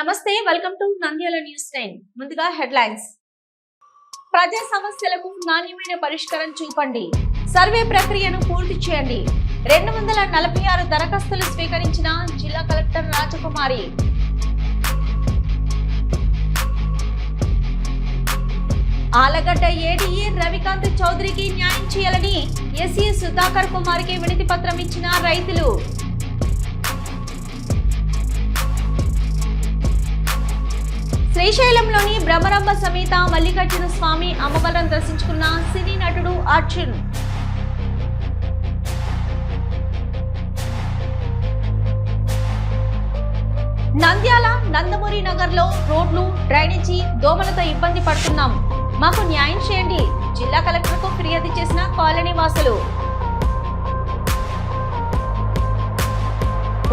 నమస్తే welcome to Nandyal news nine ముందుగా headlines ప్రజా సమస్యలకు నాణ్యమైన పరిష్కారం చూపండి. సర్వే ప్రక్రియను పూర్తి చేయండి. రెండు వందల నలభై ఆరు దరఖాస్తులు స్వీకరించిన జిల్లా కలెక్టర్ రాజకుమారి. ఆలగడ్డ ఏడీఏ రవికాంత్ చౌదరికి న్యాయం చేయాలని ఎస్సీ సుధాకర్ కుమార్కి వినతి పత్రం ఇచ్చిన రైతులు. శ్రీశైలంలోని బ్రహ్మరంభ సమేత మల్లికార్జున స్వామి అమ్మవారిని దర్శించుకున్న సినీ నటుడు అర్జున్. నంద్యాల నందమూరి నగర్లో రోడ్లు డ్రైనేజీ దోమలతో ఇబ్బంది పడుతున్నాం. మాకు న్యాయం చేయండి. జిల్లా కలెక్టర్కు ఫిర్యాదు చేసిన కాలనీ వాసులు.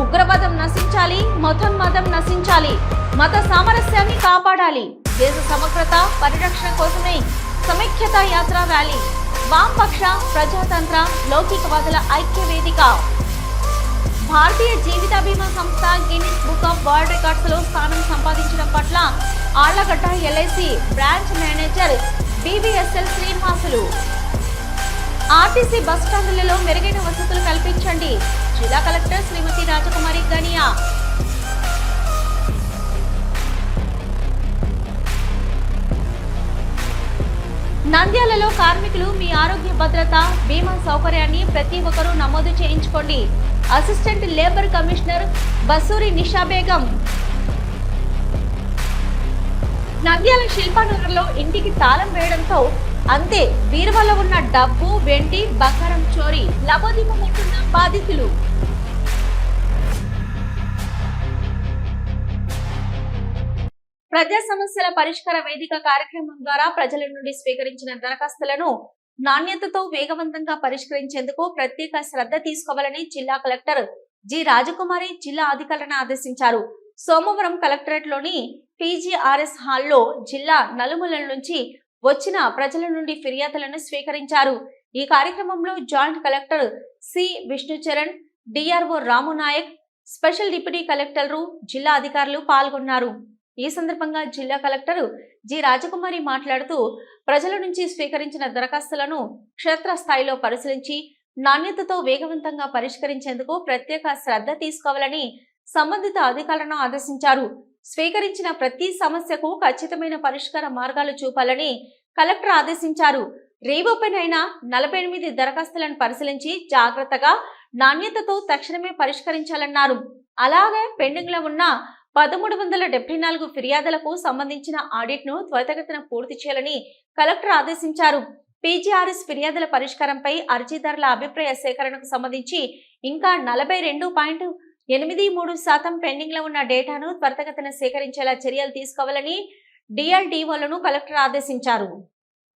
ఉగ్రవాదం నశించాలి మతం మతం నశించాలి మత సామరస్యాన్ని కాపాడాలి. దేశ సమగ్రత పరిరక్షణ కోసమే సమైక్యత యాత్ర ర్యాలీ. వామపక్ష ప్రజాతంత్ర లౌకికవాదుల ఐక్య వేదిక భారతీయ జీవిత బీమా సంస్థ గిన్నిస్ బుక్ ఆఫ్ వరల్డ్ రికార్డ్స్లో స్థానం సంపాదించడం పట్ల Allagadda LIC branch manager BVSL Srinivasulu. RTC bus స్టాండ్లలో మెరుగైన వసతులు కల్పించండి. జిల్లా కలెక్టర్ శ్రీమతి రాజకుమారి గనియా. నంద్యాలలో కార్మికులు మీ ఆరోగ్య భద్రత బీమా సౌకర్యాన్ని ప్రతి ఒక్కరూ నమోదు చేయించుకోండి. Assistant labour commissioner Basuri Nisha Begum. Nandyal శిల్పానగర్లో ఇంటికి తాళం వేయడంతో అంతే బీరువాలో ఉన్న డబ్బు వెండి బంగారం చోరీ లబోదిబమంటున్న బాధితులు. ప్రజా సమస్యల పరిష్కార వేదిక కార్యక్రమం ద్వారా ప్రజల నుండి స్వీకరించిన దరఖాస్తులను నాణ్యతతో వేగవంతంగా పరిష్కరించేందుకు ప్రత్యేక శ్రద్ధ తీసుకోవాలని జిల్లా కలెక్టర్ జి. రాజకుమారి జిల్లా అధికారులను ఆదేశించారు. సోమవారం కలెక్టరేట్లోని పీజీఆర్ఎస్ హాల్లో జిల్లా నలుమూలల నుంచి వచ్చిన ప్రజల నుండి ఫిర్యాదులను స్వీకరించారు. ఈ కార్యక్రమంలో joint collector C. Vishnucharan DRO Ramu Nayak special deputy కలెక్టర్లు జిల్లా అధికారులు పాల్గొన్నారు. ఈ సందర్భంగా జిల్లా కలెక్టర్ జి. రాజకుమారి మాట్లాడుతూ ప్రజల నుంచి స్వీకరించిన దరఖాస్తులను క్షేత్రస్థాయిలో పరిశీలించి నాణ్యతతో వేగవంతంగా పరిష్కరించేందుకు ప్రత్యేక శ్రద్ధ తీసుకోవాలని సంబంధిత అధికారులను ఆదేశించారు. స్వీకరించిన ప్రతి సమస్యకు ఖచ్చితమైన పరిష్కార మార్గాలు చూపాలని కలెక్టర్ ఆదేశించారు. రీఓపెన్ అయిన నలభై ఎనిమిది దరఖాస్తులను పరిశీలించి జాగ్రత్తగా నాణ్యతతో తక్షణమే పరిష్కరించాలన్నారు. అలాగే పెండింగ్లో ఉన్న పదమూడు వందల డెబ్బై నాలుగు ఫిర్యాదులకు సంబంధించిన ఆడిట్ను త్వరితగతిన పూర్తి చేయాలని కలెక్టర్ ఆదేశించారు. పీజీఆర్ఎస్ ఫిర్యాదుల పరిష్కారంపై అర్జీదారుల అభిప్రాయ సేకరణకు సంబంధించి ఇంకా నలభై రెండు పాయింట్ ఎనిమిది మూడు శాతం పెండింగ్లో ఉన్న డేటాను త్వరితగతిన సేకరించేలా చర్యలు తీసుకోవాలని డిఎల్డిఓలను కలెక్టర్ ఆదేశించారు.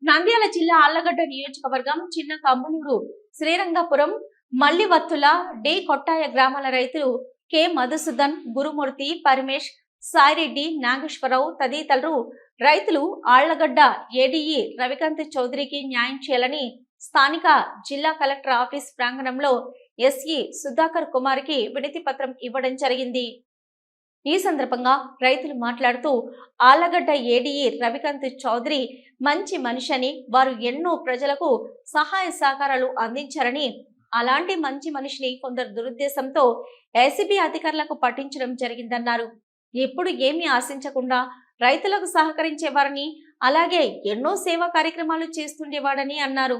నంద్యాల జిల్లా ఆళ్ళగడ్డ నియోజకవర్గం చిన్న కమ్మలూరు శ్రీరంగపురం మల్లివత్తుల డి కొట్టాయ గ్రామాల రైతులు కె మధుసూదన్ గురుమూర్తి పరమేష్ సాయిరెడ్డి నాగేశ్వరరావు తదితరులు రైతులు ఆళ్ళగడ్డ ఏడీఈ రవికాంత్ చౌదరికి న్యాయం చేయాలని స్థానిక జిల్లా కలెక్టర్ ఆఫీస్ ప్రాంగణంలో ఎస్ఈ సుధాకర్ కుమార్కి వినతి పత్రం ఇవ్వడం జరిగింది. ఈ సందర్భంగా రైతులు మాట్లాడుతూ ఆళ్ళగడ్డ ఏడీఈ రవికాంత్ చౌదరి మంచి మనిషి అని వారు ఎన్నో ప్రజలకు సహాయ సహకారాలు అందించారని అలాంటి మంచి మనిషిని కొందరు దురుద్దేశంతో ఏసీబీ అధికారులకు పట్టించడం జరిగిందన్నారు. ఎప్పుడు ఏమీ ఆశించకుండా రైతులకు సహకరించేవారని అలాగే ఎన్నో సేవా కార్యక్రమాలు చేస్తుండేవాడని అన్నారు.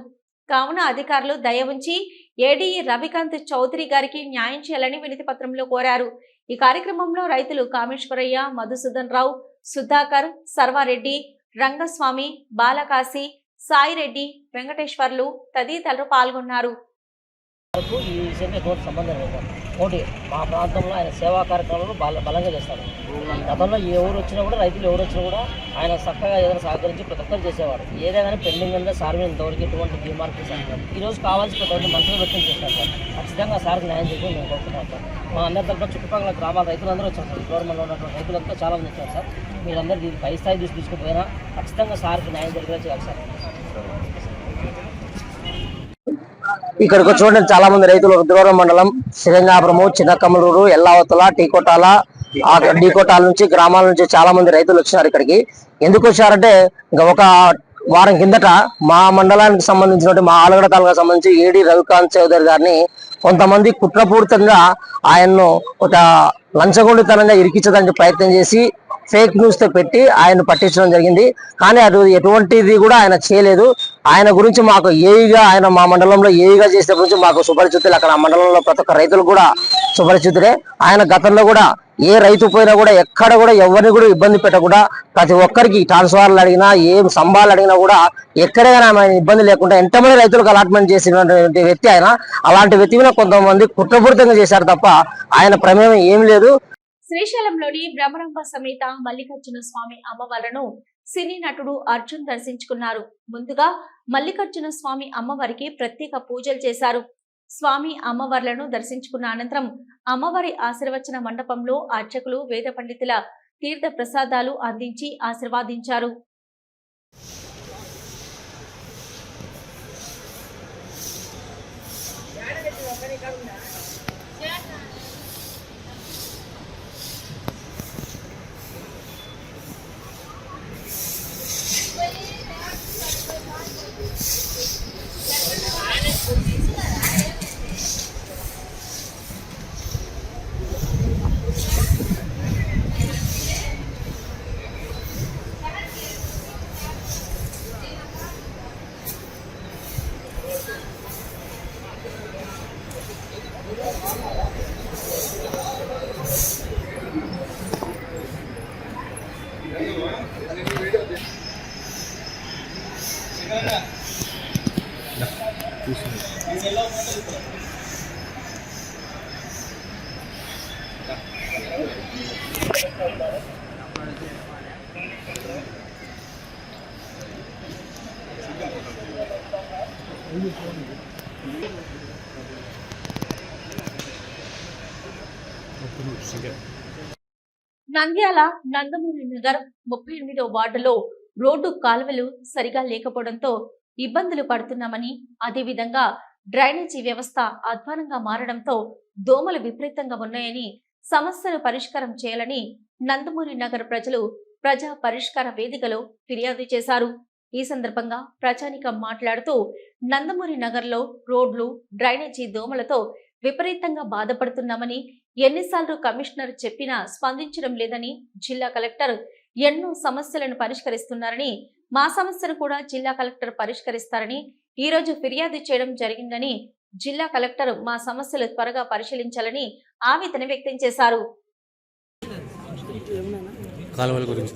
కావున అధికారులు దయ ఉంచి ఏడీఈ రవికాంత్ చౌదరి గారికి న్యాయం చేయాలని వినతి పత్రంలో కోరారు. ఈ కార్యక్రమంలో రైతులు కామేశ్వరయ్య మధుసూదన్ రావు సుధాకర్ సర్వారెడ్డి రంగస్వామి బాలకాశి సాయిరెడ్డి వెంకటేశ్వర్లు తదితరులు పాల్గొన్నారు. పోటీ. మా ప్రాంతంలో ఆయన సేవా కార్యక్రమాలను బల బలంగా చేస్తారు గతంలో ఎవరు వచ్చినా కూడా రైతులు ఎవరు వచ్చినా కూడా ఆయన చక్కగా ఏదైనా సహకరించి ప్రతి ఒక్కరు చేసేవాడు ఏదైనా కానీ పెండింగ్ ఉందా సార్ మీద ఇంతవరకు ఎటువంటి డిమార్క్ ఈరోజు ఈ కావాల్సి ప్రతి ఒక్కరు మనసులో వ్యక్తం చేస్తారు సార్. ఖచ్చితంగా సార్కి న్యాయం చేసి మేము కోరుకుంటాం సార్. మా అందరి తరఫున చుట్టుపక్కల గ్రామాల రైతులందరూ వచ్చారు సార్. గవర్నమెంట్లో ఉన్నటువంటి రైతులంతా చాలా మంది వచ్చారు సార్. మీరందరూ దీన్ని పై స్థాయి దృష్టి తీసుకుపోయినా ఖచ్చితంగా సార్కి న్యాయం జరిగేలా చేయాలి సార్. ఇక్కడికి చూడండి చాలా మంది రైతులు రుద్రవరం మండలం శ్రీరంగాపురము చిన్నకమలూరు ఎల్లావతల టీకోటాల డీకోటాల నుంచి గ్రామాల నుంచి చాలా మంది రైతులు వచ్చినారు ఇక్కడికి. ఎందుకు వచ్చారంటే ఒక వారం కిందట మా మండలానికి సంబంధించినటువంటి మా ఆలగడ తాలూకా సంబంధించి ఏడి రవికాంత్ చౌదరి గారిని కొంతమంది కుట్రపూరితంగా ఆయన్ను ఒక లంచగొండితనంగా ఇరికించడానికి ప్రయత్నం చేసి ఫేక్ న్యూస్తో పెట్టి ఆయన పట్టించడం జరిగింది. కానీ అది ఎటువంటిది కూడా ఆయన చేయలేదు. ఆయన గురించి మాకు ఏఈగా ఆయన మా మండలంలో ఏఈగా చేసిన గురించి మాకు సుపరిచితులు. అక్కడ ఆ మండలంలో ప్రతి ఒక్క రైతులు కూడా సుపరిచితులే. ఆయన గతంలో కూడా ఏ రైతు పోయినా కూడా ఎక్కడ కూడా ఎవరిని కూడా ఇబ్బంది పెట్టకుండా ప్రతి ఒక్కరికి ట్రాన్స్ఫార్లు అడిగినా ఏం సంబాలు అడిగినా కూడా ఎక్కడైనా ఆయన ఇబ్బంది లేకుండా ఎంతమంది రైతులకు అలాట్మెంట్ చేసినటువంటి వ్యక్తి ఆయన. అలాంటి వ్యక్తి మీద కొంతమంది కుట్రపూరితంగా చేశారు తప్ప ఆయన ప్రమేయం ఏం లేదు. శ్రీశైలంలోని బ్రహ్మరంభ సమేత మల్లికార్జున స్వామి అమ్మవార్లను సినీ నటుడు అర్జున్ దర్శించుకున్నారు. ముందుగా మల్లికార్జున స్వామి అమ్మవారికి ప్రత్యేక పూజలు చేశారు. స్వామి అమ్మవార్లను దర్శించుకున్న అనంతరం అమ్మవారి ఆశీర్వచన మండపంలో అర్చకులు వేద పండితుల తీర్థ ప్రసాదాలు అందించి ఆశీర్వాదించారు నంద్యాల నందమూరి నగర్ ముప్పై ఎనిమిదో వార్డులో రోడ్డు కాలువలు సరిగా లేకపోవడంతో ఇబ్బందులు పడుతున్నామని అదేవిధంగా డ్రైనేజీ వ్యవస్థ అధ్వానంగా మారడంతో దోమలు విపరీతంగా ఉన్నాయని సమస్యను పరిష్కారం చేయాలని నందమూరి నగర్ ప్రజలు ప్రజా పరిష్కార వేదికలో ఫిర్యాదు చేశారు. ఈ సందర్భంగా ప్రజానికం మాట్లాడుతూ నందమూరి నగర్లో రోడ్లు డ్రైనేజీ దోమలతో విపరీతంగా బాధపడుతున్నామని ఎన్నిసార్లు కమిషనర్ చెప్పినా స్పందించడం లేదని జిల్లా కలెక్టర్ ఎన్నో సమస్యలను పరిష్కరిస్తున్నారని మా సమస్యను కూడా జిల్లా కలెక్టర్ పరిష్కరిస్తారని ఈ రోజు ఫిర్యాదు చేయడం జరిగిందని జిల్లా కలెక్టర్ మా సమస్యలు త్వరగా పరిశీలించాలని ఆవేదన వ్యక్తం చేశారు. కాలువల గురించి.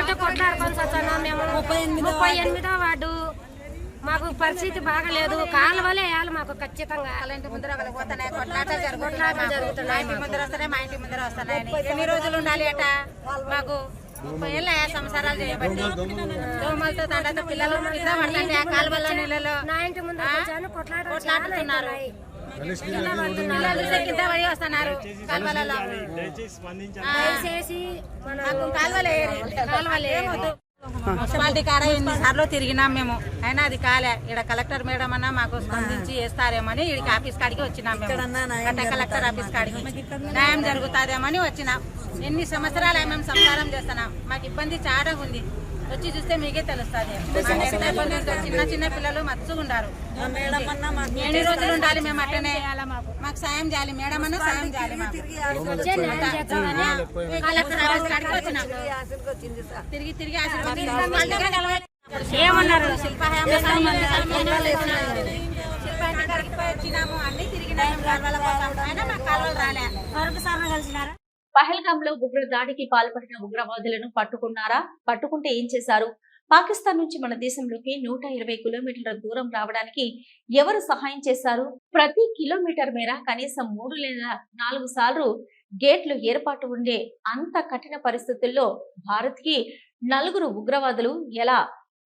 చెట్టు కొట్లాడుకొని వచ్చాను మేము? ముప్పై ఎనిమిదో వార్డు. మాకు పరిస్థితి బాగలేదు. కాలువలే వేయాలి మాకు ఖచ్చితంగా. ఇంటి ముందర ఒకరికి పోతున్నాయి కొట్లాటలు జరుగుతున్నాయి ఇంటి ముందర వస్తున్నాయి మా ఇంటి ముందర వస్తున్నాయి ఎన్ని రోజులు ఉండాలి అట మాకు ముప్పై ఏళ్ళ సంవత్సరాలు చేయబట్టి దోమలతో తండ్రితో పిల్లలు కింద పడుతుంటే ఆ కాలువల్లో నీళ్ళలో నా ఇంటి ముందు వచ్చాను కొట్లాట కొట్లాడుతున్నారు. కింద పడి వస్తున్నారు కాలువలలో. ఆ, దయచేసి మన మాకు కాలువలు వేయరు. కాలువలు వేయవద్దు. మున్సిపాలిటీ కాడ ఎన్నిసార్లు తిరిగినాం మేము అయినా అది కాలే. ఇక్కడ కలెక్టర్ మేడం అన్న మాకు స్పందించి వేస్తారేమని ఇక్కడికి ఆఫీస్ కాడికి వచ్చినాం మేము. గట్ట కలెక్టర్ ఆఫీస్ కాడికి. న్యాయం జరుగుతాదేమని వచ్చినాం. ఎన్ని సంవత్సరాలు మేము సంసారం చేస్తున్నాం? మాకు ఇబ్బంది చాలా ఉంది. వచ్చి చూస్తే మీకే తెలుస్తుంది చిన్న చిన్న పిల్లలు మచ్చుగా ఉండారు ఎన్ని రోజులు ఉండాలి మేము అట్టనే మాకు సాయం చేయాలి మేడం అన్న సాయం చేయాలి తిరిగి తిరిగి ఏమన్నారు పోయి వచ్చినాము అన్ని తిరిగినాము కాలువల కోసం అయినా మాకు కాలువలు రాలే కలిసినారా పహల్గామ్లో ఉగ్ర దాడికి పాల్పడిన ఉగ్రవాదులను పట్టుకున్నారా? పట్టుకుంటే ఏం చేశారు? పాకిస్తాన్ నుంచి మన దేశంలోకి నూట ఇరవై కిలోమీటర్ల దూరం రావడానికి ఎవరు సహాయం చేశారు? ప్రతి కిలోమీటర్ మేర కనీసం మూడు లేదా నాలుగు సార్లు గేట్లు ఏర్పాటు ఉండే అంత కఠిన పరిస్థితుల్లో భారత్కి నలుగురు ఉగ్రవాదులు ఎలా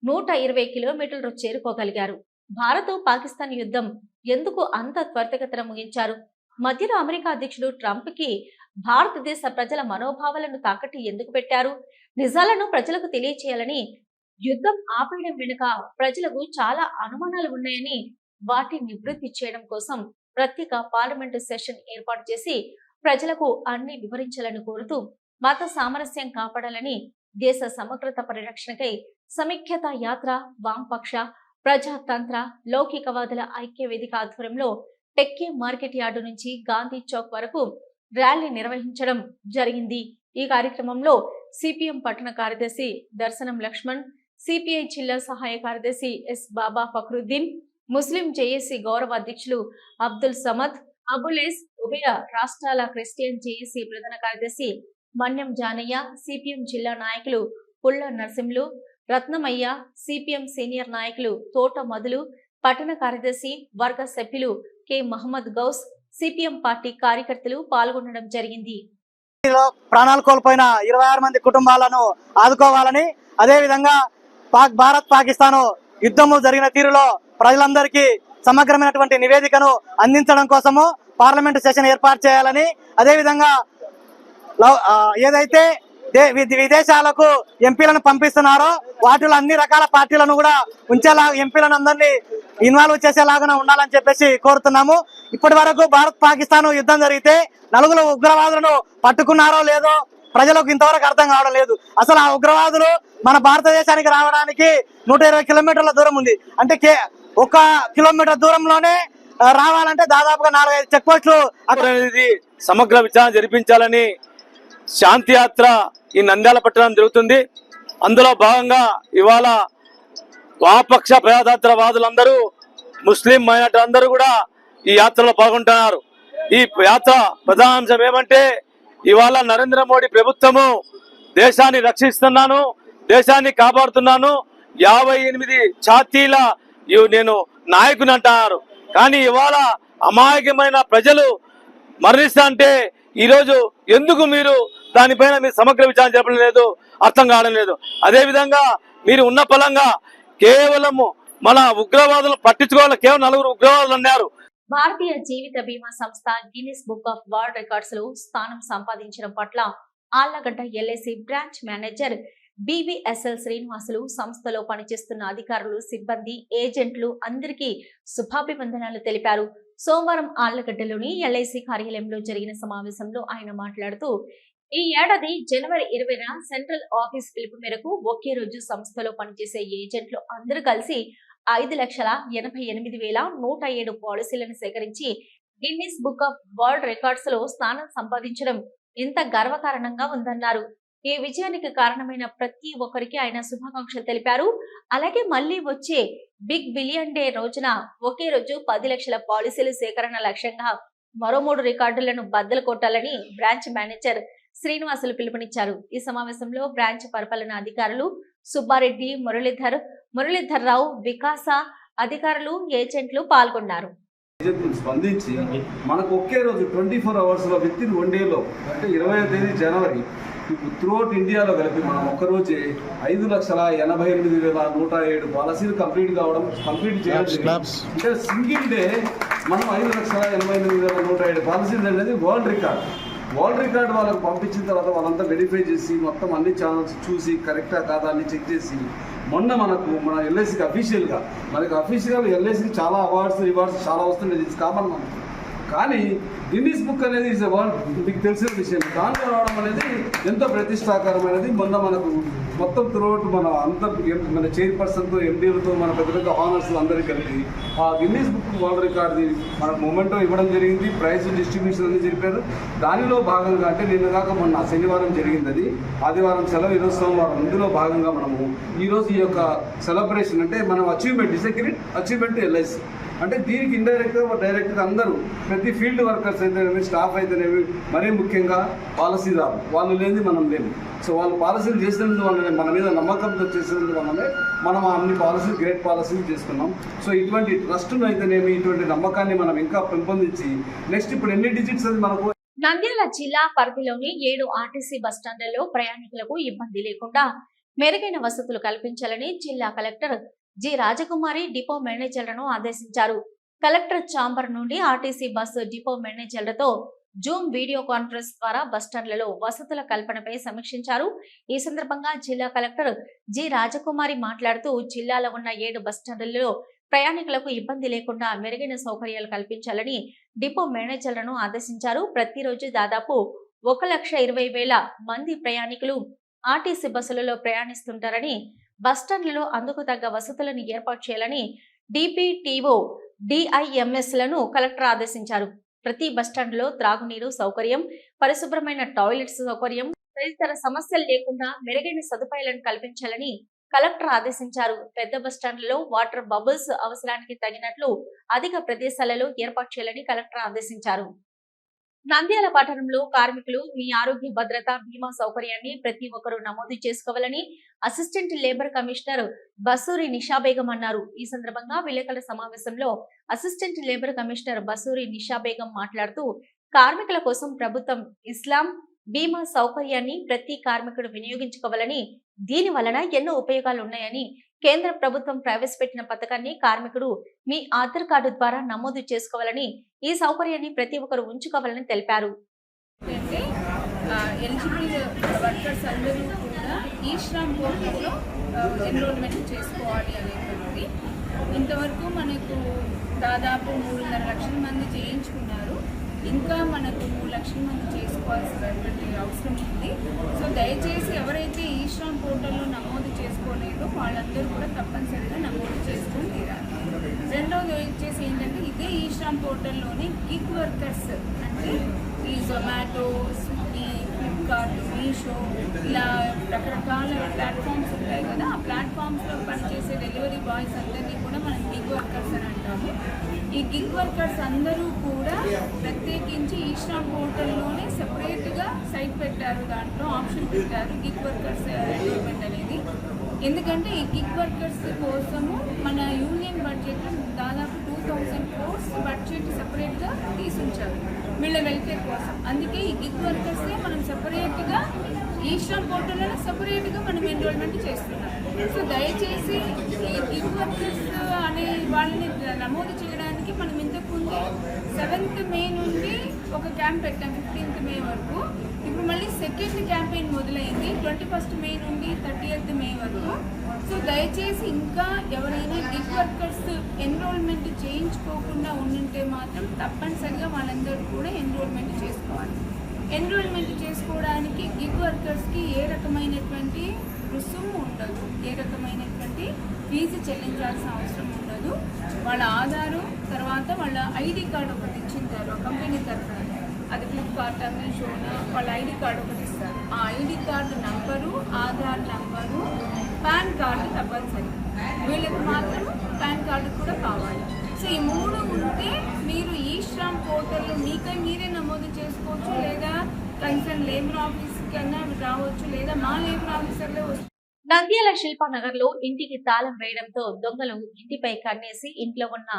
నూట ఇరవై కిలోమీటర్లు చేరుకోగలిగారు? భారత్ పాకిస్తాన్ యుద్ధం ఎందుకు అంత త్వరితగతిన ముగించారు? మధ్యలో అమెరికా అధ్యక్షుడు ట్రంప్కి భారతదేశ ప్రజల మనోభావాలను తాకట్టు ఎందుకు పెట్టారు? నిజాలను ప్రజలకు తెలియచేయాలని యుద్ధం ఆపేయడం వెనుక ప్రజలకు చాలా అనుమానాలు ఉన్నాయని వాటిని నివృత్తి చేయడం కోసం ప్రత్యేక పార్లమెంటు సెషన్ ఏర్పాటు చేసి ప్రజలకు అన్ని వివరించాలని కోరుతూ మత సామరస్యం కాపాడాలని దేశ సమగ్రత పరిరక్షణకై సమైక్యత యాత్ర వామపక్ష ప్రజాతంత్ర లౌకికవాదుల ఐక్య వేదిక ఆధ్వర్యంలో టెక్కీ మార్కెట్ యార్డు నుంచి గాంధీ చౌక్ వరకు ర్యాలీ నిర్వహించడం జరిగింది. ఈ కార్యక్రమంలో సిపిఎం పట్టణ కార్యదర్శి దర్శనం లక్ష్మణ్ సిపిఐ జిల్లా సహాయ కార్యదర్శి S Baba Fakruddin Muslim JAC గౌరవ అధ్యక్షులు అబ్దుల్ సమద్ అబులేస్ ఉభయ రాష్ట్రాల క్రిస్టియన్ జేఏసీ ప్రధాన కార్యదర్శి మన్యం జానయ్య సిపిఎం జిల్లా నాయకులు పుల్ల నరసింహులు రత్నమయ్య సిపిఎం సీనియర్ నాయకులు తోట మధులు పట్టణ కార్యదర్శి వర్గ సభ్యులు K. Mohammed Ghouse CPM party కార్యకర్తలు పాల్గొనడం జరిగింది. ప్రాణాలు కోల్పోయిన ఇరవై ఆరు మంది కుటుంబాలను ఆదుకోవాలని అదే విధంగా పాక్ భారత్ పాకిస్తాన్ యుద్ధము జరిగిన తీరులో ప్రజలందరికీ సమగ్రమైనటువంటి నివేదికను అందించడం కోసము పార్లమెంటు సెషన్ ఏర్పాటు చేయాలని అదే విధంగా ఏదైతే విదేశాలకు ఎంపీలను పంపిస్తున్నారో. వాటిలో అన్ని రకాల పార్టీలను కూడా ఉంచేలా ఎంపీలను అందరినీ ఇన్వాల్వ్ చేసేలాగా ఉండాలని చెప్పేసి కోరుతున్నాము. ఇప్పటి వరకు భారత్ పాకిస్తాన్ యుద్ధం జరిగితే నలుగురు ఉగ్రవాదులను పట్టుకున్నారో లేదో ప్రజలకు ఇంతవరకు అర్థం కావడం లేదు. అసలు ఆ ఉగ్రవాదులు మన భారతదేశానికి రావడానికి నూట ఇరవై కిలోమీటర్ల దూరం ఉంది. అంటే కే ఒక కిలోమీటర్ దూరంలోనే రావాలంటే దాదాపుగా నాలుగైదు చెక్ పోస్టులు సమగ్ర విచారణ జరిపించాలని శాంతి యాత్ర ఈ నంద్యాల పట్టణం జరుగుతుంది. అందులో భాగంగా ఇవాళ వామపక్ష ప్రజాతంత్రవాదులందరూ ముస్లిం మైనార్టీ అందరూ కూడా ఈ యాత్రలో పాల్గొంటున్నారు. ఈ యాత్ర ప్రధానాంశం ఏమంటే ఇవాళ నరేంద్ర మోడీ ప్రభుత్వము దేశాన్ని రక్షిస్తున్నాను దేశాన్ని కాపాడుతున్నాను యాభై ఎనిమిది ఛాతీల నేను నాయకుని అంటున్నారు. కానీ ఇవాళ అమాయకమైన ప్రజలు మరణిస్తా అంటే ఈరోజు ఎందుకు మీరు దానిపైన మీరు సమగ్ర విచారణ జరపడం లేదు అర్థం కావడం లేదు. అదే విధంగా మీరు ఉన్న పలంగా కేవలము మన ఉగ్రవాదులు పట్టించుకోవాలి కేవలం నలుగురు ఉగ్రవాదులు అన్నారు. భారతీయ జీవిత బీమా సంస్థ గిన్నిస్ బుక్ ఆఫ్ వరల్డ్ రికార్డ్స్లో స్థానం సంపాదించడం పట్ల Allagadda LIC branch manager BVSL Srinivasulu సంస్థలో పనిచేస్తున్న అధికారులు సిబ్బంది ఏజెంట్లు అందరికీ శుభాభివందనాలు తెలిపారు. సోమవారం ఆళ్ళగడ్డలోని ఎల్ఐసి కార్యాలయంలో జరిగిన సమావేశంలో ఆయన మాట్లాడుతూ ఈ ఏడాది జనవరి ఇరవైన సెంట్రల్ ఆఫీస్ పిలుపు మేరకు ఒకే రోజు సంస్థలో పనిచేసే ఏజెంట్లు అందరూ కలిసి ఐదు లక్షల ఎనభై ఎనిమిది వేల నూట ఏడు పాలసీలను సేకరించి గిన్నిస్ బుక్ ఆఫ్ వరల్డ్ రికార్డ్స్లో స్థానం సంపాదించడం ఇంత గర్వకారణంగా ఉందన్నారు. ఈ విజయానికి కారణమైన ప్రతి ఒక్కరికి ఆయన శుభాకాంక్షలు తెలిపారు. అలాగే మళ్ళీ వచ్చే బిగ్ బిలియన్ డే రోజున ఒకే రోజు పది లక్షల పాలసీల సేకరణ లక్ష్యంగా మరో మూడు రికార్డులను బద్దలు కొట్టాలని బ్రాంచ్ మేనేజర్ శ్రీనివాసులు పిలుపునిచ్చారు. ఈ సమావేశంలో బ్రాంచ్ పరిపాలన అధికారులు సుబ్బారెడ్డి మురళీధర్ మురళీధర్ రావు వికాస అధికారులు ఏజెంట్లు పాల్గొన్నారు. స్పందించి మనకు ఒకే రోజు ట్వంటీ ఫోర్ అవర్స్లో విత్ ఇన్ వన్ డేలో అంటే ఇరవై తేదీ జనవరి త్రూఅవుట్ ఇండియాలో కలిపి మనం ఒక్కరోజే ఐదు లక్షల ఎనభై ఎనిమిది వేల నూట ఏడు పాలసీలు కంప్లీట్ కావడం కంప్లీట్ చేయడం. అంటే సింగిల్ డే మనం ఐదు లక్షల ఎనభై ఎనిమిది వేల నూట ఏడు పాలసీలు అనేది వరల్డ్ రికార్డ్. వరల్డ్ రికార్డ్ వాళ్ళకి పంపించిన తర్వాత వాళ్ళంతా వెరిఫై చేసి మొత్తం అన్ని ఛానల్స్ చూసి కరెక్టా కాదా అని చెక్ చేసి మొన్న మనకు మన ఎల్ఐసికి అఫీషియల్గా మనకి అఫీషియల్గా ఎల్ఐసికి చాలా అవార్డ్స్ రివార్డ్స్ చాలా వస్తుండేది. ఇది కామన్ మనకు. కానీ గిన్నీస్ బుక్ అనేది ఇస్ వరల్డ్ మీకు తెలిసిన విషయం. దాంట్లో రావడం అనేది ఎంతో ప్రతిష్టాకరమైనది. మొన్న మనకు మొత్తం త్రూఅవుట్ మన అంత మన చైర్పర్సన్తో ఎండీలతో మన పెద్ద పెద్ద హానర్స్ అందరికీ కలిపి ఆ గిన్నీస్ బుక్ వరల్డ్ రికార్డ్ది మనకు మొమెంటో ఇవ్వడం జరిగింది. ప్రైజ్ డిస్ట్రిబ్యూషన్ అనేది జరిపారు. దానిలో భాగంగా అంటే నిన్న కాక మొన్న శనివారం జరిగింది అది. ఆదివారం సెలవు ఈరోజు సోమవారం. ఇందులో భాగంగా మనము ఈరోజు ఈ యొక్క సెలబ్రేషన్ అంటే మనం అచీవ్మెంట్ ఇస్ అచీవ్మెంట్ ఎల్ఐసి అంటే దీనికి ఇండైరెక్ట్గా డైరెక్ట్గా అందరూ ప్రతి ఫీల్డ్ వర్కర్స్ వర్కర్స్ అయితేనేమి స్టాఫ్ అయితేనేమి మరీ ముఖ్యంగా పాలసీదారు వాళ్ళు లేని మనం లేము. సో వాళ్ళు పాలసీలు చేసినందువల్లనే మన మీద నమ్మకంతో చేసినందువల్లనే మనం అన్ని పాలసీలు గ్రేట్ పాలసీలు చేసుకున్నాం. సో ఇటువంటి ట్రస్ట్ను అయితేనేమి ఇటువంటి నమ్మకాన్ని మనం ఇంకా పెంపొందించి నెక్స్ట్ ఇప్పుడు ఎన్ని డిజిట్స్ అది మనకు? నంద్యాల జిల్లా పరిధిలోని ఏడు ఆర్టీసీ బస్టాండ్లలో ప్రయాణికులకు ఇబ్బంది లేకుండా మెరుగైన వసతులు కల్పించాలని జిల్లా కలెక్టర్ జి రాజకుమారి డిపో మేనేజర్లను ఆదేశించారు. కలెక్టర్ చాంబర్ నుండి ఆర్టీసీ బస్సు డిపో మేనేజర్లతో జూమ్ వీడియో కాన్ఫరెన్స్ ద్వారా బస్టాండ్లలో వసతుల కల్పనపై సమీక్షించారు. ఈ సందర్భంగా జిల్లా కలెక్టర్ జి రాజకుమారి మాట్లాడుతూ జిల్లాలో ఉన్న ఏడు బస్టాండ్లలో ప్రయాణికులకు ఇబ్బంది లేకుండా మెరుగైన సౌకర్యాలు కల్పించాలని డిపో మేనేజర్లను ఆదేశించారు. ప్రతిరోజు దాదాపు ఒక లక్ష ఇరవై వేల మంది ప్రయాణికులు ఆర్టీసీ బస్సులలో ప్రయాణిస్తుంటారని బస్టాండ్లలో అందుకు తగ్గ వసతులను ఏర్పాటు చేయాలని డిపిటిఓ డిఐఎంఎస్లను కలెక్టర్ ఆదేశించారు. ప్రతి బస్టాండ్లో త్రాగునీరు సౌకర్యం పరిశుభ్రమైన టాయిలెట్స్ సౌకర్యం తదితర సమస్యలు లేకుండా మెరుగైన సదుపాయాలను కల్పించాలని కలెక్టర్ ఆదేశించారు. పెద్ద బస్టాండ్లలో వాటర్ బబుల్స్ అవసరానికి తగినట్లు అధిక ప్రదేశాలలో ఏర్పాటు చేయాలని కలెక్టర్ ఆదేశించారు. నంద్యాల పట్టణంలో కార్మికులు మీ ఆరోగ్య భద్రత బీమా సౌకర్యాన్ని ప్రతి ఒక్కరూ నమోదు చేసుకోవాలని assistant labour commissioner Basuri Nisha Begum అన్నారు. ఈ సందర్భంగా విలేకరుల సమావేశంలో assistant labour commissioner Basuri Nisha Begum మాట్లాడుతూ కార్మికుల కోసం ప్రభుత్వం ఇస్లాం బీమా సౌకర్యాన్ని ప్రతి కార్మికుడు వినియోగించుకోవాలని దీని వలన ఎన్నో ఉపయోగాలు ఉన్నాయని కేంద్ర ప్రభుత్వం ప్రవేశపెట్టిన పథకాన్ని కార్మికుడు మీ ఆధార్ కార్డు ద్వారా నమోదు చేసుకోవాలని ఈ సౌకర్యాన్ని ప్రతి ఒక్కరు ఉంచుకోవాలని తెలిపారు. వర్కర్స్ అందరూ కూడా ఈ శ్రమ్ పోర్టల్లో ఎన్రోల్మెంట్ చేసుకోవాలి అనేటువంటిది. ఇంతవరకు మనకు దాదాపు మూడున్నర లక్షల మంది చేయించుకున్నారు ఇంకా మనకు లక్ష్మీ లక్షల చేసుకోవాల్సినటువంటి అవసరం ఉంది. సో దయచేసి ఎవరైతే ఈ పోర్టల్లో నమోదు చేసుకోలేదో వాళ్ళందరూ కూడా తప్పనిసరిగా నమోదు చేసుకొని తీరాలి. రెండవది వచ్చేసి ఏంటంటే ఇదే ఈ పోర్టల్లోనే గిగ్ వర్కర్స్ అంటే ఈ జొమాటో స్విగ్గీ ఫ్లిప్కార్ట్ మీషో ఇలా రకరకాల ప్లాట్ఫామ్స్ ఉంటాయి కదా. ఆ ప్లాట్ఫామ్స్లో పనిచేసే డెలివరీ బాయ్స్ అందరినీ గిగ్ వర్కర్స్ అని అంటాము. ఈ గిగ్ వర్కర్స్ అందరూ కూడా ప్రత్యేకించి ఈ శ్రమ్ పోర్టల్లోనే సపరేట్గా సైట్ పెట్టారు దాంట్లో ఆప్షన్ పెట్టారు గిగ్ వర్కర్స్ uh, ఎన్రోల్మెంట్ అనేది. ఎందుకంటే ఈ గిగ్ వర్కర్స్ కోసము మన యూనియన్ బడ్జెట్ దాదాపు టూ థౌజండ్ క్రోర్స్ బడ్జెట్ సపరేట్గా తీసుంచారు వీళ్ళ వెల్ఫేర్ కోసం. అందుకే ఈ గిగ్ వర్కర్సే మనం సపరేట్గా ఈ శ్రమ్ పోర్టల్లోనే సపరేట్గా మనం ఎన్రోల్మెంట్ చేస్తున్నాం. సో దయచేసి ఈ గిగ్ వర్కర్స్ అనే వాళ్ళని నమోదు చేయడానికి మనం ఇంతకుముందు సెవెంత్ మే నుండి ఒక క్యాంప్ పెట్టాం ఫిఫ్టీన్త్ మే వరకు. ఇప్పుడు మళ్ళీ సెకండ్ క్యాంపెయిన్ మొదలైంది ట్వంటీ ఫస్ట్ మే నుండి థర్టీయత్ మే వరకు. సో దయచేసి ఇంకా ఎవరైనా గిగ్ వర్కర్స్ ఎన్రోల్మెంట్ చేయించుకోకుండా ఉండుంటే మాత్రం తప్పనిసరిగా వాళ్ళందరూ కూడా ఎన్రోల్మెంట్ చేసుకోవాలి. ఎన్రోల్మెంట్ చేసుకోవడానికి గిగ్ వర్కర్స్కి ఏ రకమైనటువంటి రుసుము ఉండదు. ఏ రకమైనటువంటి ఫీజు చెల్లించాల్సిన అవసరం ఉండదు. వాళ్ళ ఆధారు తర్వాత వాళ్ళ ఐడి కార్డు ఒకటి ఇచ్చింటారు కంపెనీ తరఫున. అది ఫ్లిప్కార్ట్ మీషోనా వాళ్ళ ఐడి కార్డు ఒకటి ఇస్తారు. ఆ ID card number Aadhaar number PAN card తప్పనిసరి. వీళ్ళకి మాత్రం పాన్ కార్డు కూడా కావాలి. సో ఈ మూడు ఉంటే మీరు ఈ శ్రామ్ పోర్టల్లో మీకై మీరే నమోదు చేసుకోవచ్చు లేదా కన్సర్న్ లేబర్ ఆఫీస్ రావచ్చు లేదా మా లేబర్ ఆఫీసర్లే వస్తారు నంద్యాల శిల్పానగర్లో ఇంటికి తాళం వేయడంతో దొంగలు ఇంటిపై కన్నేసి ఇంట్లో ఉన్న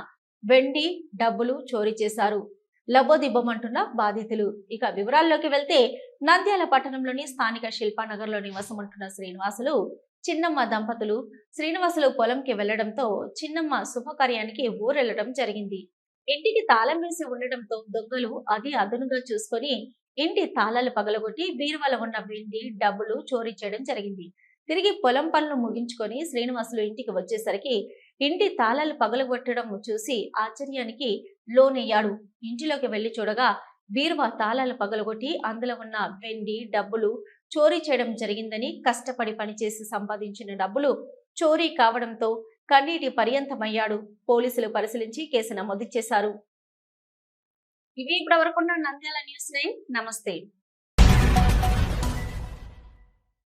వెండి డబ్బులు చోరీ చేశారు. లబోదిబ్బమంటున్న బాధితులు. ఇక వివరాల్లోకి వెళ్తే నంద్యాల పట్టణంలోని స్థానిక శిల్పానగర్లో నివాసముంటున్న శ్రీనివాసులు చిన్నమ్మ దంపతులు శ్రీనివాసులు పొలంకి వెళ్ళడంతో చిన్నమ్మ శుభకార్యానికి ఊరెళ్ళడం జరిగింది. ఇంటికి తాళం వేసి ఉండడంతో దొంగలు అది అదునుగా చూసుకొని ఇంటి తాళాలు పగలగొట్టి బీరువాలో ఉన్న వెండి డబ్బులు చోరీ చేయడం జరిగింది. తిరిగి పొలం పనులు ముగించుకొని శ్రీనివాసులు ఇంటికి వచ్చేసరికి ఇంటి తాళాలు పగలగొట్టడం చూసి ఆశ్చర్యానికి లోనయ్యాడు. ఇంటిలోకి వెళ్ళి చూడగా బీరువా తాళాలు పగలగొట్టి అందులో ఉన్న వెండి డబ్బులు చోరీ చేయడం జరిగిందని కష్టపడి పనిచేసి సంపాదించిన డబ్బులు చోరీ కావడంతో కన్నీటి పర్యంతమయ్యాడు. పోలీసులు పరిశీలించి కేసు నమోదు చేశారు. ఇవి ఇప్పటి వరకున్న నంద్యాల న్యూస్ నైన్ నమస్తే.